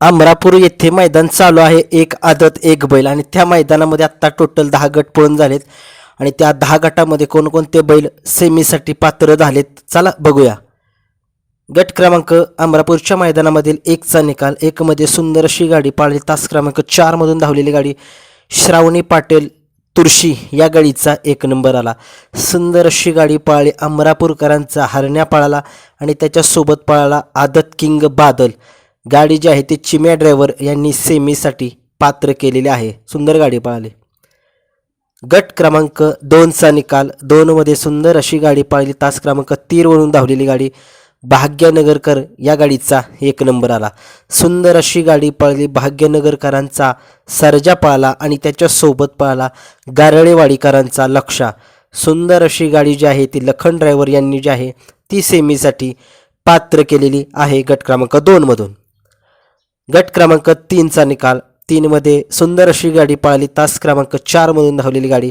अमरापूर येथे मैदान चालू आहे. एक आदत एक बैल. आणि त्या मैदानामध्ये आत्ता टोटल दहा गट पळून झालेत. आणि त्या दहा गटामध्ये कोणकोणते बैल सेमीसाठी पात्र झालेत चला बघूया. गट क्रमांक अमरापूरच्या मैदानामधील एकचा निकाल. एकमध्ये सुंदर अशी गाडी पाळली. तास क्रमांक चारमधून धावलेली गाडी श्रावणी पाटील तुळशी या गाडीचा एक नंबर आला. सुंदर अशी गाडी पाळली. अमरापूरकरांचा हरण्या पाळाला आणि त्याच्यासोबत पळाला आदत किंग बादल. गाडी जी आहे ती चिम्या ड्रायव्हर यांनी सेमीसाठी पात्र केलेली आहे. सुंदर गाडी पळाली गट क्रमांक दोनचा निकाल. दोनमध्ये सुंदर अशी गाडी पाळली तास क्रमांक तीनवरून धावलेली गाडी भाग्यनगरकर या गाडीचा एक नंबर आला. सुंदर अशी गाडी पळली भाग्यनगरकरांचा सर्जा पळाला आणि त्याच्यासोबत पळाला गारळेवाडीकरांचा लक्षा सुंदर अशी गाडी जी आहे ती लखन ड्रायव्हर यांनी जी आहे ती सेमीसाठी पात्र केलेली आहे गट क्रमांक दोनमधून गट क्रमांक तीनचा निकाल. तीनमध्ये सुंदर अशी गाडी पळाली. तास क्रमांक चारमधून धावलेली गाडी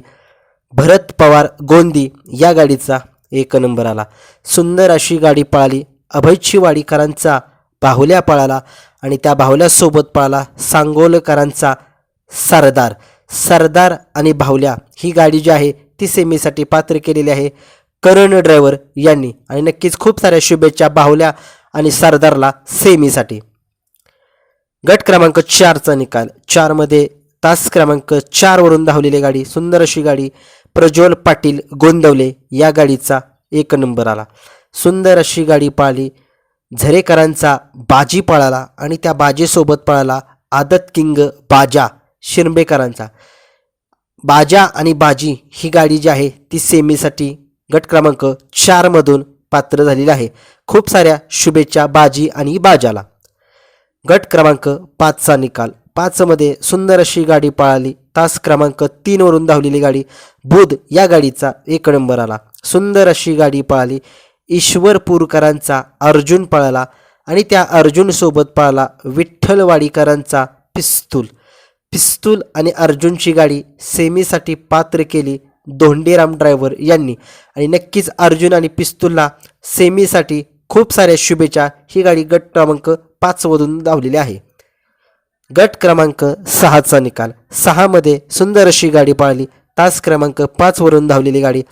भरत पवार गोंदी या गाडीचा एक नंबर आला. सुंदर अशी गाडी पळाली. अभयची वाडीकरांचा बाहुल्या पळाला आणि त्या बाहुल्यासोबत पळाला सांगोलकरांचा सरदार. सरदार आणि बाहुल्या ही गाडी जी आहे ती सेमीसाठी पात्र केलेली आहे. करण ड्रायव्हर यांनी आणि नक्कीच खूप साऱ्या शुभेच्छा बाहुल्या आणि सरदारला सेमीसाठी. गट क्रमांक चारचा निकाल. चारमध्ये तास क्रमांक चारवरून धावलेली गाडी सुंदर अशी गाडी प्रज्वल पाटील गोंदवले. या गाडीचा एक नंबर आला. सुंदर अशी गाडी पळाली झरेकरांचा बाजी पळाला आणि त्या बाजेसोबत पळाला आदत किंग बाजा शिरंबेकरांचा. बाजा आणि बाजी ही गाडी जी आहे ती सेमीसाठी गट क्रमांक चारमधून पात्र झालेली आहे. खूप साऱ्या शुभेच्छा बाजी आणि बाजाला. गट क्रमांक पाचचा निकाल. पाचमध्ये सुंदर अशी गाडी पळाली. तास क्रमांक तीनवरून धावलेली गाडी बुध या गाडीचा एक नंबर आला. सुंदर अशी गाडी पळाली. ईश्वरपूरकरांचा अर्जुन पळाला आणि त्या अर्जुनसोबत पळाला विठ्ठलवाडीकरांचा पिस्तूल. पिस्तूल आणि अर्जुनची गाडी सेमीसाठी पात्र केली धोंडेराम ड्रायव्हर यांनी. आणि नक्कीच अर्जुन आणि पिस्तूलला सेमीसाठी खूप साऱ्या शुभेच्छा ही गाडी गट क्रमांक पाचमधून धावलेली आहे. गट क्रमांक सहाचा निकाल. सहामध्ये सुंदर अशी गाडी पाळली. तास क्रमांक पाचवरून धावलेली गाडी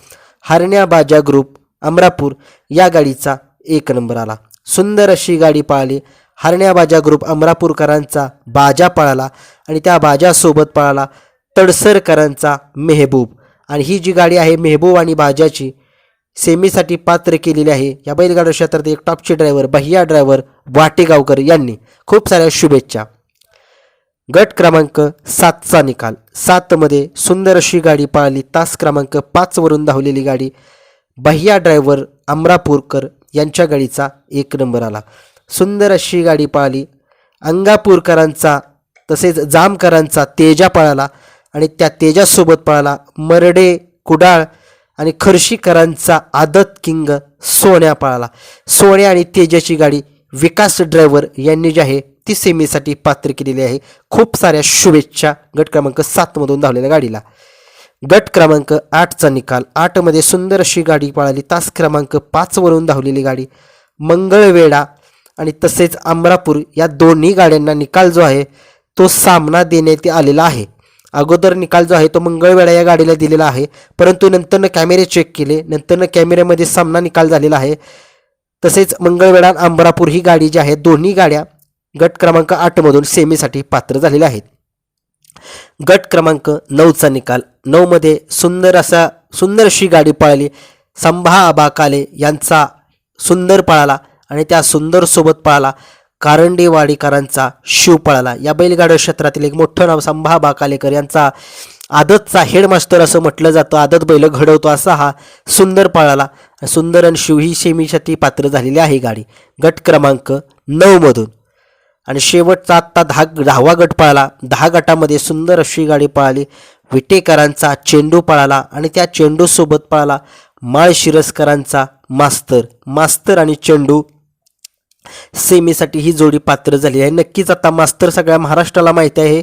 हरण्या बाजा ग्रुप अमरापूर या गाडीचा एक नंबर आला. सुंदर अशी गाडी पाळली. हरण्या बाजा ग्रुप अमरापूरकरांचा बाजा पळाला आणि त्या बाजासोबत पळाला तडसरकरांचा मेहबूब. आणि ही जी गाडी आहे मेहबूब आणि बाजाची सेमीसाठी पात्र केलेली आहे. या बैलगाडा क्षेत्रात एक टॉपचे ड्रायव्हर भैया ड्रायव्हर वाटेगावकर यांनी खूप साऱ्या शुभेच्छा. गट क्रमांक सातचा निकाल. सातमध्ये सुंदर अशी गाडी पाळली. तास क्रमांक पाचवरून धावलेली गाडी भैया ड्रायव्हर अमरापूरकर यांच्या गाडीचा एक नंबर आला. सुंदर अशी गाडी पळाली. अंगापूरकरांचा तसेच जामकरांचा तेजा पळाला आणि त्या तेजासोबत पळाला मरडे कुडाळ आणि खर्शीकरांचा आदत किंग सोन्या पळाला. सोन्या आणि तेजाची गाडी विकास ड्रायव्हर यांनी जी आहे ती सेमीसाठी पात्र केलेली आहे. खूप साऱ्या शुभेच्छा गट क्रमांक सातमधून धावलेल्या गाडीला. गट क्रमांक आठचा निकाल. आठमध्ये सुंदर अशी गाडी पळाली. तास क्रमांक पाचवरून धावलेली गाडी मंगळवेढा आणि तसेच अमरापूर या दोन्ही गाड्यांना निकाल जो आहे तो सामना देण्यात आलेला आहे. अगोदर निकाल जो आहे तो मंगळवेळा या गाडीला दिलेला आहे. परंतु नंतरनं कॅमेरे चेक केले. नंतरनं कॅमेऱ्यामध्ये सामना निकाल झालेला आहे. तसेच मंगळवेढा अंबरापूर ही गाडी जी आहे दोन्ही गाड्या गट क्रमांक आठमधून सेमीसाठी पात्र झालेल्या आहेत. गट क्रमांक नऊचा निकाल. नऊमध्ये सुंदर असा सुंदर अशी गाडी पळाली. संभा आबा काले यांचा सुंदर पळाला आणि त्या सुंदर सोबत पळाला. कारंडेवाडीकरांचा शिव पळाला. या बैलगाड्या क्षेत्रातील एक मोठं नाव संभा बाकालेकर यांचा आदतचा हेडमास्टर असं म्हटलं जातं. आदत बैल घडवतो असा हा सुंदर पळाला. सुंदर आणि शिव ही सेमीसाठी पात्र झालेली आहे गाडी. गट क्रमांक नऊमधून आणि शेवटचा आत्ता दहा दहावा गट पळाला. दहा गटामध्ये सुंदर अशी गाडी पळाली. विटेकरांचा चेंडू पळाला आणि त्या चेंडूसोबत पळाला माळ शिरसकरांचा मास्तर. मास्तर आणि चेंडू सेमीसाठी ही जोडी पात्र झाली आहे. नक्कीच आता मास्तर सगळ्या महाराष्ट्राला माहिती आहे.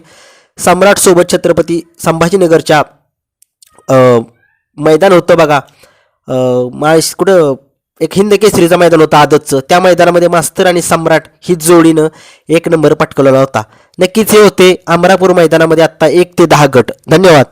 सम्राट सोबत छत्रपती संभाजीनगरच्या मैदान होतं बघा. माळेश कुठं? एक हिंद केसरीचं मैदान होतं आदतचं. त्या मैदानामध्ये मास्तर आणि सम्राट ही जोडीनं एक नंबर पटकवलेला होता. नक्कीच हे होते अमरापूर मैदानामध्ये आत्ता एक ते दहा गट. धन्यवाद.